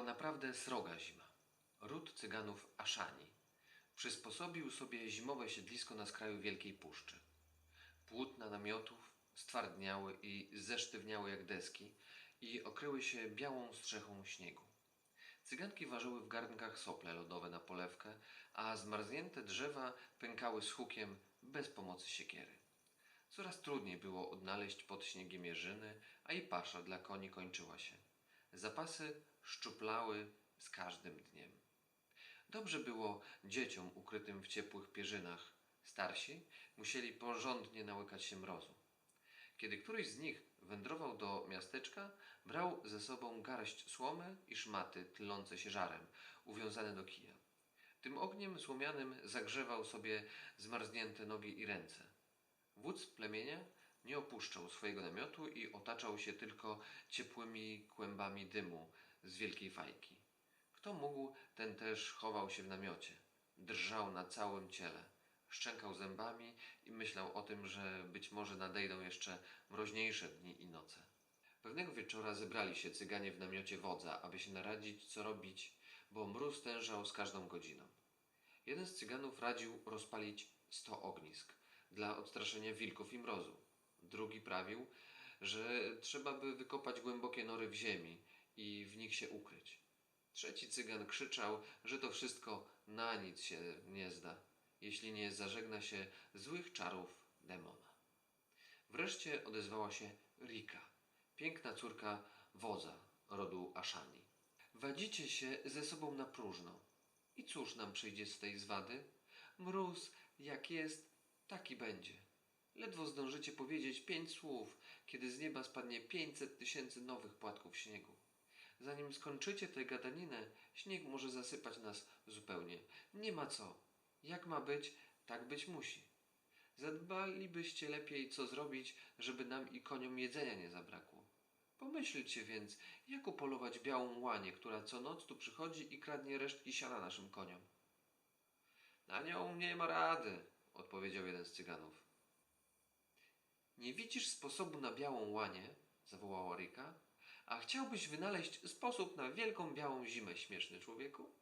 była naprawdę sroga zima. Ród cyganów Aszani przysposobił sobie zimowe siedlisko na skraju Wielkiej Puszczy. Płótna namiotów stwardniały i zesztywniały jak deski i okryły się białą strzechą śniegu. Cyganki ważyły w garnkach sople lodowe na polewkę, a zmarznięte drzewa pękały z hukiem bez pomocy siekiery. Coraz trudniej było odnaleźć pod śniegiem jeżyny, a i pasza dla koni kończyła się. Zapasy szczuplały z każdym dniem. Dobrze było dzieciom ukrytym w ciepłych pierzynach. Starsi musieli porządnie nałykać się mrozu. Kiedy któryś z nich wędrował do miasteczka, brał ze sobą garść słomy i szmaty tlące się żarem, uwiązane do kija. Tym ogniem słomianym zagrzewał sobie zmarznięte nogi i ręce. Wódz plemienia nie opuszczał swojego namiotu i otaczał się tylko ciepłymi kłębami dymu z wielkiej fajki. Kto mógł, ten też chował się w namiocie. Drżał na całym ciele, szczękał zębami i myślał o tym, że być może nadejdą jeszcze mroźniejsze dni i noce. Pewnego wieczora zebrali się cyganie w namiocie wodza, aby się naradzić, co robić, bo mróz tężał z każdą godziną. Jeden z cyganów radził rozpalić sto ognisk dla odstraszenia wilków i mrozu. Drugi prawił, że trzeba by wykopać głębokie nory w ziemi i w nich się ukryć. Trzeci cygan krzyczał, że to wszystko na nic się nie zda, jeśli nie zażegna się złych czarów demona. Wreszcie odezwała się Rika, piękna córka wodza rodu Aszani. Wadzicie się ze sobą na próżno. I cóż nam przyjdzie z tej zwady? Mróz, jak jest, taki będzie. Ledwo zdążycie powiedzieć pięć słów, kiedy z nieba spadnie pięćset tysięcy nowych płatków śniegu. Zanim skończycie tę gadaninę, śnieg może zasypać nas zupełnie. Nie ma co. Jak ma być, tak być musi. Zadbalibyście lepiej, co zrobić, żeby nam i koniom jedzenia nie zabrakło. Pomyślcie więc, jak upolować białą łanię, która co noc tu przychodzi i kradnie resztki siana naszym koniom. Na nią nie ma rady, odpowiedział jeden z cyganów. Nie widzisz sposobu na białą łanię? zawołała Rika. A chciałbyś wynaleźć sposób na wielką białą zimę, śmieszny człowieku?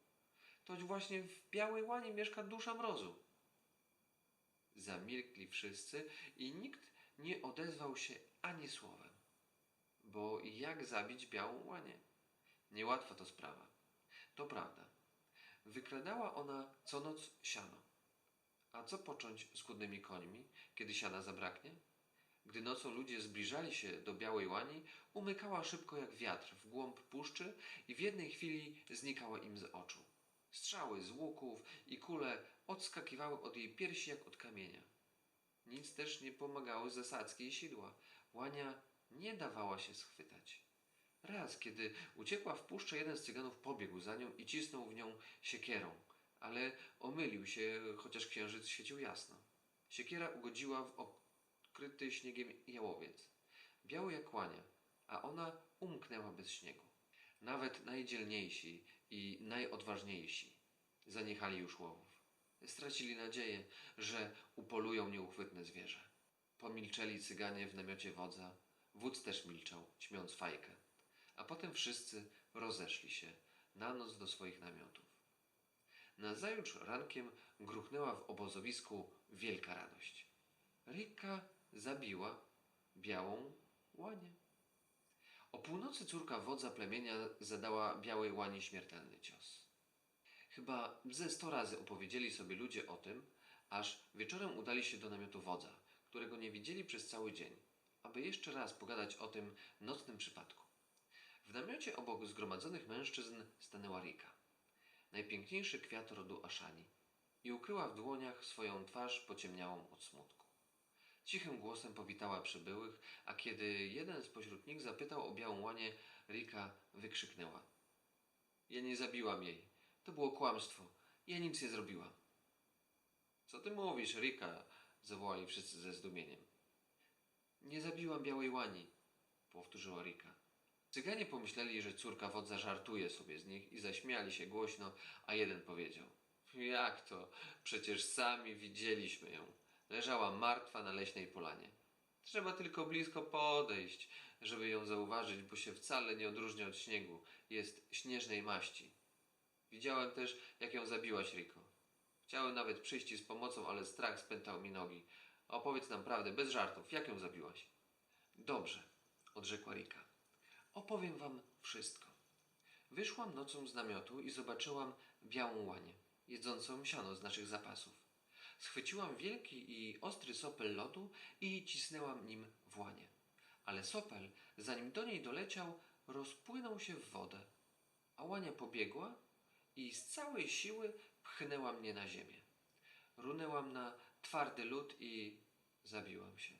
Toć właśnie w białej łani mieszka dusza mrozu. Zamilkli wszyscy i nikt nie odezwał się ani słowem. Bo jak zabić białą łanię? Niełatwa to sprawa. To prawda. Wykradała ona co noc siano. A co począć z chudnymi końmi, kiedy siana zabraknie? Gdy nocą ludzie zbliżali się do białej łani, umykała szybko jak wiatr w głąb puszczy i w jednej chwili znikała im z oczu. Strzały z łuków i kule odskakiwały od jej piersi jak od kamienia. Nic też nie pomagały zasadzki i sidła. Łania nie dawała się schwytać. Raz, kiedy uciekła w puszczę, jeden z cyganów pobiegł za nią i cisnął w nią siekierą, ale omylił się, chociaż księżyc świecił jasno. Siekiera ugodziła w okryty śniegiem jałowiec, biały jak łania, a ona umknęła bez śniegu. Nawet najdzielniejsi i najodważniejsi zaniechali już łowów. Stracili nadzieję, że upolują nieuchwytne zwierzę. Pomilczeli cyganie w namiocie wodza. Wódz też milczał, ćmiąc fajkę. A potem wszyscy rozeszli się na noc do swoich namiotów. Nazajutrz rankiem gruchnęła w obozowisku wielka radość. Rika zabiła białą łanię. O północy córka wodza plemienia zadała białej łani śmiertelny cios. Chyba ze sto razy opowiedzieli sobie ludzie o tym, aż wieczorem udali się do namiotu wodza, którego nie widzieli przez cały dzień, aby jeszcze raz pogadać o tym nocnym przypadku. W namiocie obok zgromadzonych mężczyzn stanęła Rika, najpiękniejszy kwiat rodu Aszani, i ukryła w dłoniach swoją twarz pociemniałą od smutku. Cichym głosem powitała przybyłych, a kiedy jeden spośród nich zapytał o białą łanię, Rika wykrzyknęła. Ja nie zabiłam jej. To było kłamstwo. Ja nic nie zrobiłam. Co ty mówisz, Rika? zawołali wszyscy ze zdumieniem. Nie zabiłam białej łani, powtórzyła Rika. Cyganie pomyśleli, że córka wodza żartuje sobie z nich i zaśmiali się głośno, a jeden powiedział. Jak to? Przecież sami widzieliśmy ją. Leżała martwa na leśnej polanie. Trzeba tylko blisko podejść, żeby ją zauważyć, bo się wcale nie odróżnia od śniegu. Jest śnieżnej maści. Widziałem też, jak ją zabiłaś, Riko. Chciałem nawet przyjść z pomocą, ale strach spętał mi nogi. Opowiedz nam prawdę, bez żartów, jak ją zabiłaś? Dobrze, odrzekła Rika. Opowiem wam wszystko. Wyszłam nocą z namiotu i zobaczyłam białą łanię, jedzącą siano z naszych zapasów. Schwyciłam wielki i ostry sopel lodu i cisnęłam nim w łanie. Ale sopel, zanim do niej doleciał, rozpłynął się w wodę, a łania pobiegła i z całej siły pchnęła mnie na ziemię. Runęłam na twardy lód i zabiłam się.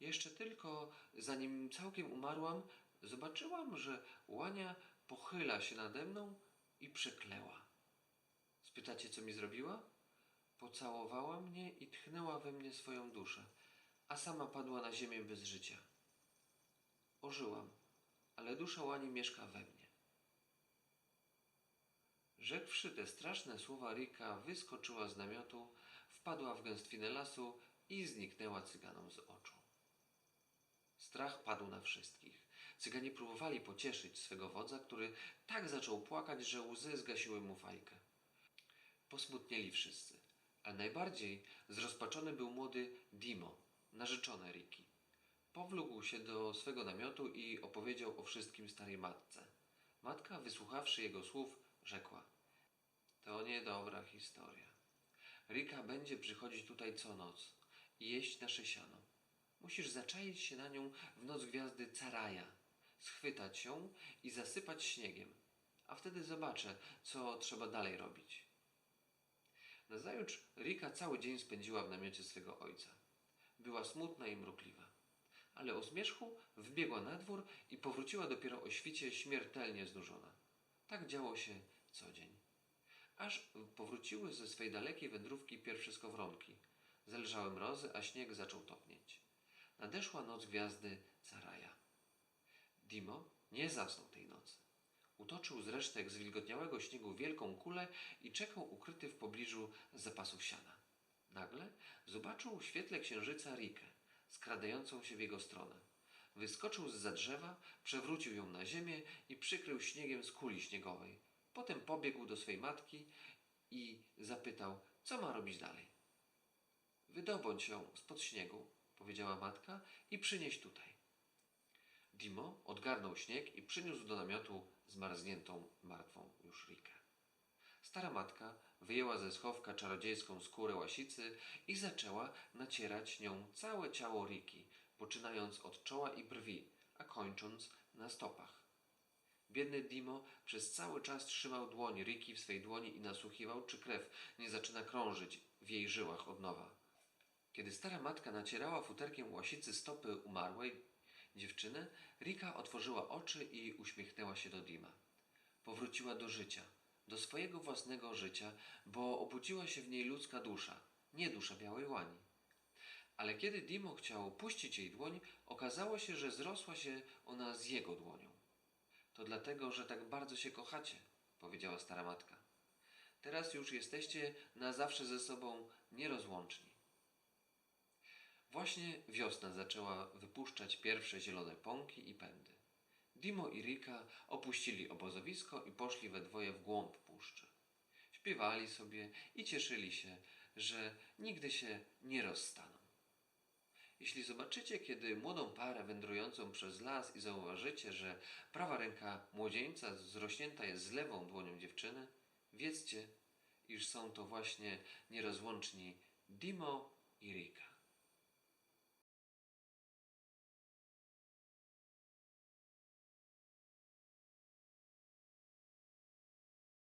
Jeszcze tylko, zanim całkiem umarłam, zobaczyłam, że łania pochyla się nade mną i przekleła. Spytacie, co mi zrobiła? Pocałowała mnie i tchnęła we mnie swoją duszę, a sama padła na ziemię bez życia. Ożyłam, ale dusza łani mieszka we mnie. Rzekłszy te straszne słowa, Rika wyskoczyła z namiotu, wpadła w gęstwinę lasu i zniknęła cyganom z oczu. Strach padł na wszystkich. Cyganie próbowali pocieszyć swego wodza, który tak zaczął płakać, że łzy zgasiły mu fajkę. Posmutnieli wszyscy, ale najbardziej zrozpaczony był młody Dimo, narzeczony Riki. Powlógł się do swego namiotu i opowiedział o wszystkim starej matce. Matka, wysłuchawszy jego słów, rzekła: To niedobra historia. Rika będzie przychodzić tutaj co noc i jeść nasze siano. Musisz zaczaić się na nią w noc gwiazdy Caraja, schwytać ją i zasypać śniegiem, a wtedy zobaczę, co trzeba dalej robić. Nazajutrz Rika cały dzień spędziła w namiocie swego ojca. Była smutna i mrukliwa, ale o zmierzchu wbiegła na dwór i powróciła dopiero o świcie śmiertelnie znużona. Tak działo się co dzień. Aż powróciły ze swej dalekiej wędrówki pierwsze skowronki. Zelżały mrozy, a śnieg zaczął topnieć. Nadeszła noc gwiazdy Caraja. Dimo nie zasnął tej nocy. Utoczył z resztek zwilgotniałego śniegu wielką kulę i czekał ukryty w pobliżu zapasów siana. Nagle zobaczył w świetle księżyca Rikę, skradającą się w jego stronę. Wyskoczył z za drzewa, przewrócił ją na ziemię i przykrył śniegiem z kuli śniegowej. Potem pobiegł do swej matki i zapytał, co ma robić dalej. Wydobądź ją spod śniegu, powiedziała matka, i przynieś tutaj. Dimo odgarnął śnieg i przyniósł do namiotu zmarzniętą, martwą już Rikę. Stara matka wyjęła ze schowka czarodziejską skórę łasicy i zaczęła nacierać nią całe ciało Riki, poczynając od czoła i brwi, a kończąc na stopach. Biedny Dimo przez cały czas trzymał dłoń Riki w swej dłoni i nasłuchiwał, czy krew nie zaczyna krążyć w jej żyłach od nowa. Kiedy stara matka nacierała futerkiem łasicy stopy umarłej dziewczyny, Rika otworzyła oczy i uśmiechnęła się do Dima. Powróciła do życia, do swojego własnego życia, bo obudziła się w niej ludzka dusza, nie dusza białej łani. Ale kiedy Dimo chciał puścić jej dłoń, okazało się, że zrosła się ona z jego dłonią. To dlatego, że tak bardzo się kochacie, powiedziała stara matka. Teraz już jesteście na zawsze ze sobą nierozłączni. Właśnie wiosna zaczęła wypuszczać pierwsze zielone pąki i pędy. Dimo i Rika opuścili obozowisko i poszli we dwoje w głąb puszczy. Śpiewali sobie i cieszyli się, że nigdy się nie rozstaną. Jeśli zobaczycie kiedy młodą parę wędrującą przez las i zauważycie, że prawa ręka młodzieńca zrośnięta jest z lewą dłonią dziewczyny, wiedzcie, iż są to właśnie nierozłączni Dimo i Rika.